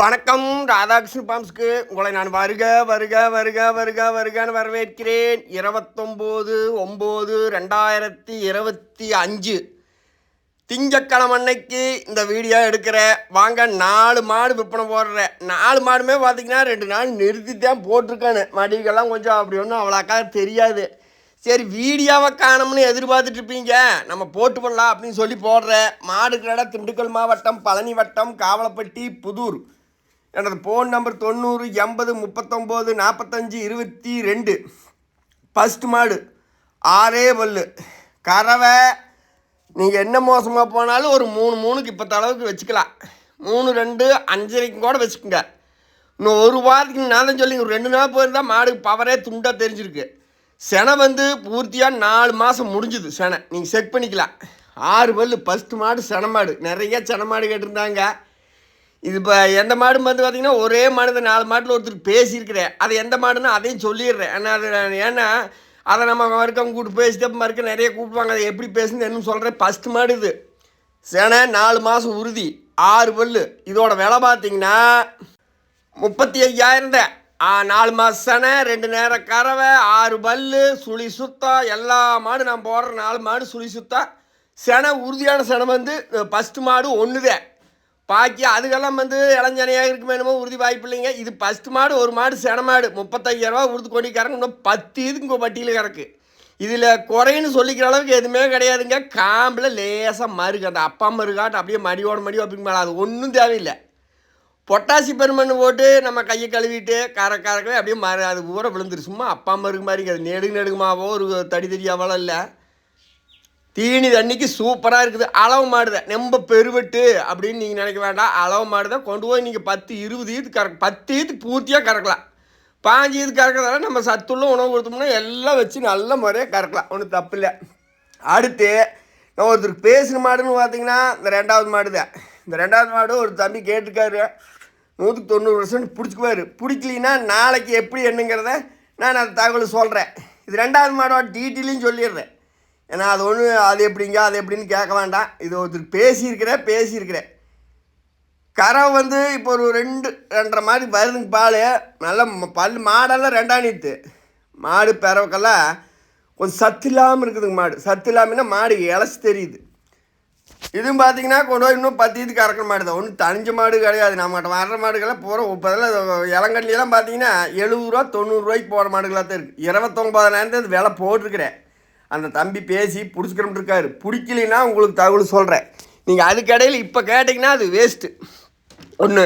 வணக்கம். ராதாகிருஷ்ண பாம்ஸ்க்கு உங்களை நான் வருக வருக வருக வருக வருகன்னு வரவேற்கிறேன். இருபத்தொம்போது ஒம்பது ரெண்டாயிரத்தி இருபத்தி அஞ்சு. திங்கக்கிழமை அன்னைக்கு இந்த வீடியோ எடுக்கிறேன் வாங்க நாலு மாடு விற்பனை போடுறேன் நாலு மாடுமே பார்த்தீங்கன்னா ரெண்டு நாள் நிறுத்தி தான் போட்டிருக்கானு மடிகள்லாம் கொஞ்சம் அப்படி ஒன்றும் அவ்வளோக்கா தெரியாது. சரி வீடியோவை காணோம்னு எதிர்பார்த்துட்டு இருப்பீங்க நம்ம போட்டு போடலாம் அப்படின்னு சொல்லி போடுறேன் மாடு திண்டுக்கல் மாவட்டம் பழனி வட்டம் காவலப்பட்டி புதூர். எனது ஃபோன் நம்பர் தொண்ணூறு எண்பது முப்பத்தொம்போது நாற்பத்தஞ்சு இருபத்தி ரெண்டு. ஃபஸ்ட் மாடு. ஆறே பல்லு. கறவை. நீங்கள் என்ன மோசமாக போனாலும் ஒரு மூணு மூணுக்கு இப்போத்த அளவுக்கு வச்சுக்கலாம். மூணு ரெண்டு அஞ்சரைக்கும் கூட வச்சுக்கோங்க. இன்னும் ஒரு வாரத்துக்கு நான் தான் சொல்லிங்க ஒரு ரெண்டு நாள் போயிருந்தால் மாடு பவரே துண்டாக தெரிஞ்சிருக்கு. செனை வந்து பூர்த்தியாக நாலு மாதம் முடிஞ்சுது செனை. நீங்கள் செக் பண்ணிக்கலாம். ஆறு பல் ஃபஸ்ட்டு மாடு செனை மாடு. நிறைய செனை மாடு கேட்டிருந்தாங்க. இது இப்போ எந்த மாடும் வந்து பார்த்தீங்கன்னா ஒரே மாடு நாலு மாட்டில் ஒருத்தர் பேசியிருக்கிறேன் அது எந்த மாடுன்னா அதையும் சொல்லிடுறேன். ஏன்னா அது ஏன்னா அதை நம்ம மறுக்கம் கூப்பிட்டு பேசிட்டு மறுக்க நிறைய கூப்பிடுவாங்க. அதை எப்படி பேசுன்னு என்ன சொல்கிறேன் ஃபஸ்ட்டு மாடு இது. செனை நாலு மாதம் உறுதி. ஆறு பல்லு. இதோட விலை பார்த்திங்கன்னா முப்பத்தி ஐயாயிரம் தான் நாலு மாதம் செனை ரெண்டு நேரம் கறவை ஆறு பல்லு சுழி சுத்தம். எல்லா மாடு நான் போடுற நாலு மாடு சுழி சுத்தம். செனை உறுதியான செனை வந்து ஃபஸ்ட்டு மாடு ஒன்று தான் பாக்கி அதுக்கெல்லாம் வந்து இளஞ்சனையாக இருக்குமே என்னமோ உறுதி வாய்ப்பு இல்லைங்க. இது ஃபஸ்ட்டு மாடு ஒரு மாடு சென மாடு. முப்பத்தையாயிரரூவா உறுதி கொண்டு கறங்க இன்னும் பத்து இது இங்கே பட்டியல் கறக்கு. இதில் குறைன்னு சொல்லிக்கிற அளவுக்கு எதுவுமே கிடையாதுங்க. காம்பில் லேசாக மருகு. அந்த அப்பா மருகாட்டு அப்படியே மடியோட மடியோ அப்படிங்க மேலே. அது ஒன்றும் தேவையில்லை. பொட்டாசி பெருமண் போட்டு நம்ம கையை கழுவிட்டு கர கறக்கவே அப்படியே மறு அது ஊற விழுந்துரு சும்மா அப்பா மருகு மாதிரிங்க. அது நெடுகு நெடுகுமாவோ ஒரு தடி தடியாவோ இல்லை. தீனி தண்ணிக்கு சூப்பராக இருக்குது. அளவு மாடுதான் ரொம்ப பெருவெட்டு அப்படின்னு நீங்கள் நினைக்க வேண்டாம். அளவு மாடுதான் கொண்டு போய் நீங்கள் பத்து இருபது ஈத்து கறக்க பத்து ஈத்து பூர்த்தியாக கறக்கலாம். பாஞ்சு ஈத்து கறக்கிறதால நம்ம சத்துள்ள உணவு கொடுத்தோம்னா எல்லாம் வச்சு நல்ல முறையாக கறக்கலாம். ஒன்றும் தப்பு இல்லை அடுத்து நான் ஒருத்தருக்கு பேசுன மாடுன்னு பார்த்தீங்கன்னா இந்த ரெண்டாவது மாடு தான் இந்த ரெண்டாவது மாடு ஒரு தம்பி கேட்டிருக்காரு. நூற்றுக்கு தொண்ணூறு பர்சன்ட் பிடிச்சிக்குவாரு. பிடிக்கலின்னா நாளைக்கு எப்படி என்னங்கிறத நான் அந்த தகவல் சொல்கிறேன் இது ரெண்டாவது மாடோட டீட்டெயிலையும் சொல்லிடுறேன். ஏன்னா அது ஒன்று அது எப்படிங்க அது எப்படின்னு கேட்க வேண்டாம். இது ஒருத்தர் பேசியிருக்கிறேன் பேசியிருக்கிறேன் கரை வந்து இப்போ ஒரு ரெண்டு ரெண்டரை மாதிரி வருதுங்க பால். நல்ல ம- பல் மாடெல்லாம் ரெண்டாம் நீத்து. மாடு பிறவுக்கெல்லாம் கொஞ்சம் சத்து இல்லாமல் இருக்குதுங்க மாடு. சத்து இல்லாமல்னா மாடு இலச்சி தெரியுது. இதுவும் பார்த்தீங்கன்னா கொண்டு போய் இன்னும் பத்து இது கறக்கிற மாடு தான். ஒன்றும் தனிஞ்ச மாடு கிடையாது. நம்மகிட்ட வர்ற மாடுகள்லாம் பூரா இப்போதெல்லாம் இளங்கண்ணிலாம் பார்த்தீங்கன்னா எழுபது ரூபா தொண்ணூறுரூவாய்க்கு போகிற மாடுகளாக தான் இருக்குது இருபத்தொம்பதாயிரம் அது விலை போட்டிருக்கிறேன். அந்த தம்பி பேசி பிடிச்சிக்கிறோம் இருக்காரு. பிடிக்கலைன்னா உங்களுக்கு தகவல் சொல்கிறேன் நீங்கள் அதுக்கடையில் இப்போ கேட்டிங்கன்னா அது வேஸ்ட்டு ஒன்று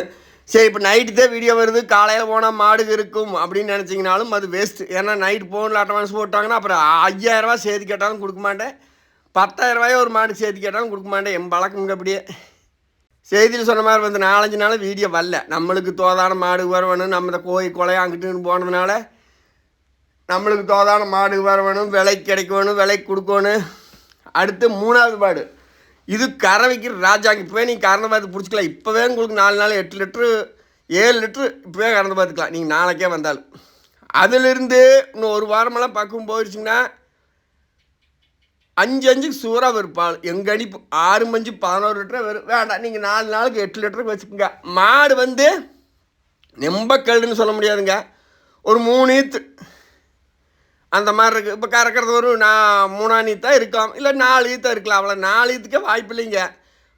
சரி இப்போ நைட்டு தான் வீடியோ வருது. காலையில் போனால் மாடு இருக்கும் அப்படின்னு நினச்சிங்கனாலும் அது வேஸ்ட்டு ஏன்னா நைட்டு ஃபோனில் அட்வான்ஸ் போட்டாங்கன்னா அப்புறம் ஐயாயிரரூவா சேர்த்து கேட்டாலும் கொடுக்க மாட்டேன். பத்தாயிரரூவாயோ ஒரு மாடு சேர்த்து கேட்டாலும் கொடுக்க மாட்டேன். என் பழக்கம் அப்படியே. செய்தியில் சொன்ன மாதிரி வந்து நாலஞ்சு நாள் வீடியோ வரல. நம்மளுக்கு தோதான மாடு வரணும் நம்ம கோயில் கொலையை அங்கிட்டு போனதுனால நம்மளுக்கு தோதான மாடு வரணும் விலை கிடைக்கணும் விலைக்கு கொடுக்கணும். அடுத்து மூணாவது மாடு. இது கறவைக்கு ராஜாங்க. இப்போவே நீங்கள் கறந்து பார்த்து பிடிச்சிக்கலாம். இப்போவே உங்களுக்கு நாலு நாள் எட்டு லிட்ரு ஏழு லிட்ரு இப்போவே கறந்து பார்த்துக்கலாம். நீங்கள் நாளைக்கே வந்தாலும். அதிலிருந்து இன்னும் ஒரு வாரமெல்லாம் பக்குவம் போயிடுச்சிங்கன்னா அஞ்சு அஞ்சுக்கு சூறாக வரும் எங்கள் அடி ஆறு மஞ்சு பதினோரு லிட்டர் வரும் வேண்டாம். நீங்கள் நாலு நாளுக்கு எட்டு லிட்டருக்கு வச்சுக்கோங்க. மாடு வந்து நெம்ப கல்டுன்னு சொல்ல முடியாதுங்க. ஒரு மூணு ஈத்து. அந்த மாதிரி இருக்குது இப்போ கறக்கிறது ஒரு நான் மூணாம் ஈத்தா இருக்கலாம். இல்லை நாலு ஈத்தா இருக்கலாம். அவ்வளோ நாலு ஈத்துக்கே வாய்ப்பு இல்லைங்க.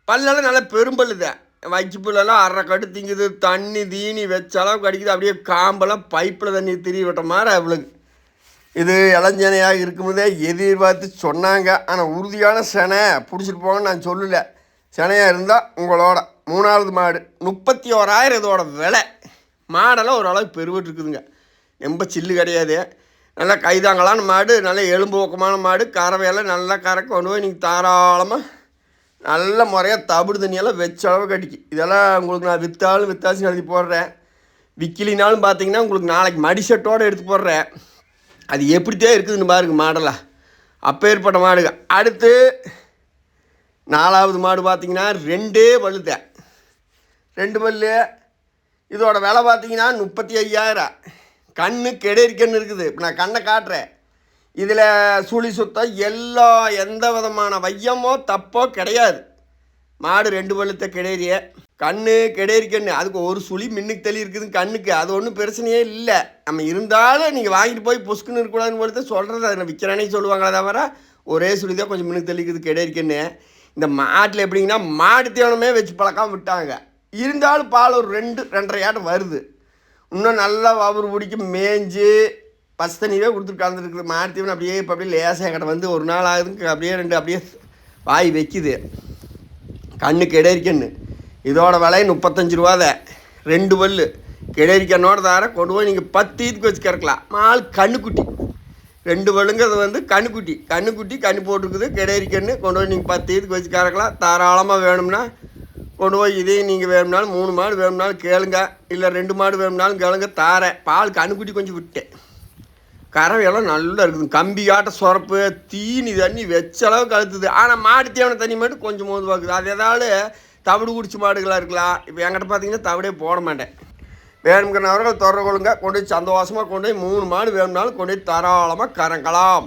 பல்லெல்லாம் நல்லா பெரும்பல்லுதான் வச்சு புல்லெல்லாம் அரை கட்டு திங்குது. தண்ணி தீனி வச்ச அளவுக்கு அடிக்குது. அப்படியே காம்பெல்லாம் பைப்பில் தண்ணி திரி விட்ட மாதிரி அவளுக்கு இது இளஞ்சனையாக இருக்கும்போதே எதிர்பார்த்து சொன்னாங்க. ஆனால் உறுதியான செனை பிடிச்சிட்டு போங்கன்னு நான் சொல்லலை. செனையாக இருந்தால் உங்களோட. மூணாவது மாடு. முப்பத்தி ஓராயிரம் இதோட விலை. மாடெல்லாம் ஓரளவுக்கு பெருவிட்டு இருக்குதுங்க. ரொம்ப சில்லு கிடையாது. நல்லா கைதாங்கலான மாடு நல்ல எலும்பு ஊக்கமான மாடு கறவையெல்லாம் நல்லா கறக்க கொண்டு போய் நீங்கள் தாராளமாக நல்ல முறையாக தவிடு தண்ணியெல்லாம் வச்ச அளவு கட்டிக்கு இதெல்லாம் உங்களுக்கு நான் விற்றாலும் வித்தாசி எழுதி போடுறேன். விற்கலினாலும் பார்த்தீங்கன்னா உங்களுக்கு நாளைக்கு மடி செட்டோடு எடுத்து போடுறேன். அது எப்படித்தான் இருக்குதுன்னு பாருங்க மாடலாக அப்பேற்பட்ட மாடுங்க. அடுத்து நாலாவது மாடு பார்த்தீங்கன்னா ரெண்டே பல்லுதான் ரெண்டு பல்லு. இதோட விலை பார்த்தீங்கன்னா முப்பத்தி ஐயாயிரம். கண்ணு கெடேரி இருக்குது. இப்போ நான் கண்ணை காட்டுறேன். இதில் சுழி சுத்தம் எல்லா எந்த விதமான வையமோ தப்போ கிடையாது. மாடு ரெண்டு பழுத்த கிடேரிய கண்ணு கெடேரி கண்ணு அதுக்கு ஒரு சுழி மின்னுக்கு தள்ளி இருக்குது கண்ணுக்கு. அது ஒன்றும் பிரச்சனையே இல்லை. நம்ம இருந்தாலும் நீங்கள் வாங்கிட்டு போய் பொசுக்குன்னு இருக்கக்கூடாதுன்னு பொறுத்து சொல்கிறது அதை விற்கிறானே சொல்லுவாங்களே தவிர ஒரே சுழி தான் கொஞ்சம் மின்னுக்கு தெளிக்குது கெடேரி கண்ணு இந்த மாட்டில் எப்படிங்கன்னா மாடு தேவனமே வச்சு பழக்கம் விட்டாங்க. இருந்தாலும் பால் ஒரு ரெண்டு ரெண்டரை ஆட்டம் வருது. இன்னும் நல்லா அவர் பிடிக்கும் மேய்ஞ்சு பஸ்தனியே கொடுத்துட்டு கலந்துருக்குது. மாடு அப்படியே இப்போ அப்படியே லேசாக கடை வந்து ஒரு நாள் ஆகுது அப்படியே ரெண்டு அப்படியே வாய் வைக்குது. கண்ணு கெடரிக்கண்ணு இதோட விலை முப்பத்தஞ்சு ரூபாத ரெண்டு பல் கெடேரி தார கொண்டு போய் நீங்கள் பத்து இதுக்கு வச்சு கறக்கலாம். மால் கண்ணுக்குட்டி. ரெண்டு பல்லுங்கிறது வந்து கண்ணுக்குட்டி. கண்ணுக்குட்டி கண்ணு போட்டிருக்குது. கெடேரி கொண்டு போய் நீங்கள் பத்து இதுக்கு வச்சு கறக்கலாம். தாராளமாக வேணும்னா கொண்டு போய் இதையும் நீங்கள் வேணும்னாலும் மூணு மாடு வேணும்னாலும் கேளுங்க. இல்லை ரெண்டு மாடு வேணும்னாலும் கேளுங்க தாரேன். பால் கண்ணுக்குட்டி கொஞ்சம் விட்டேன். கறவையெல்லாம் நல்லா இருக்குது. கம்பி காட்ட சுரப்பு தீனி தண்ணி வச்ச அளவுக்கு அழுத்துது. ஆனால் மாடு தேவன தண்ணி மட்டும் கொஞ்சம் மோது பார்க்குது அது ஏதாவது தவிடு குடிச்சு மாடுகளாக இருக்கலாம். இப்போ என்கிட்ட பார்த்தீங்கன்னா தவிடே போட மாட்டேன். வேணுங்கிறவர்கள் தொடர்கொள்ளுங்க கொண்டு போய் சந்தோஷமாக கொண்டு போய் மூணு மாடு வேணும்னாலும் கொண்டு போய் தாராளமாக கறக்கலாம்